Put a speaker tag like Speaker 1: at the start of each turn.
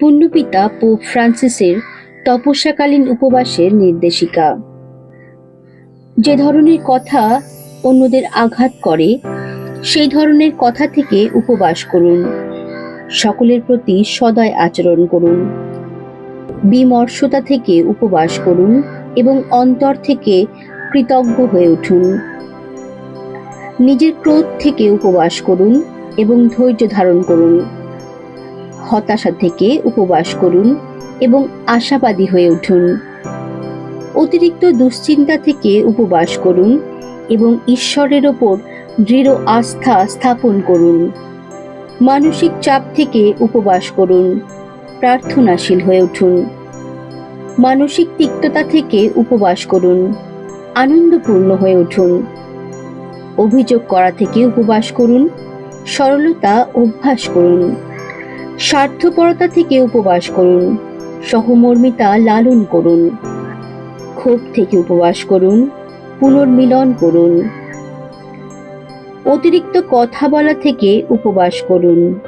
Speaker 1: পুণ্যপিতা pope ফ্রান্সিসের তপস্যাকালীন উপবাসের নির্দেশিকা। যে ধরনের কথা অন্যদের আঘাত করে, সেই ধরনের কথা থেকে উপবাস করুন। সকলের প্রতি সদয় আচরণ করুন। বিমর্ষতা থেকে উপবাস করুন এবং অন্তর থেকে কৃতজ্ঞ হয়ে উঠুন। নিজের ক্রোধ থেকে উপবাস করুন এবং ধৈর্য ধারণ করুন। হতাশা থেকে উপবাস করুন এবং আশাবাদী হয়ে উঠুন। অতিরিক্ত দুশ্চিন্তা থেকে উপবাস করুন এবং ঈশ্বরের ওপর দৃঢ় আস্থা স্থাপন করুন। মানসিক চাপ থেকে উপবাস করুন, প্রার্থনাশীল হয়ে উঠুন। মানসিক তিক্ততা থেকে উপবাস করুন, আনন্দপূর্ণ হয়ে উঠুন। অভিযোগ করা থেকে উপবাস করুন, সরলতা অভ্যাস করুন। স্বার্থপরতা থেকে উপবাস করুন, সহমর্মিতা লালন করুন, ক্ষোভ থেকে উপবাস করুন, পুনর্মিলন করুন। অতিরিক্ত কথা বলা থেকে উপবাস করুন।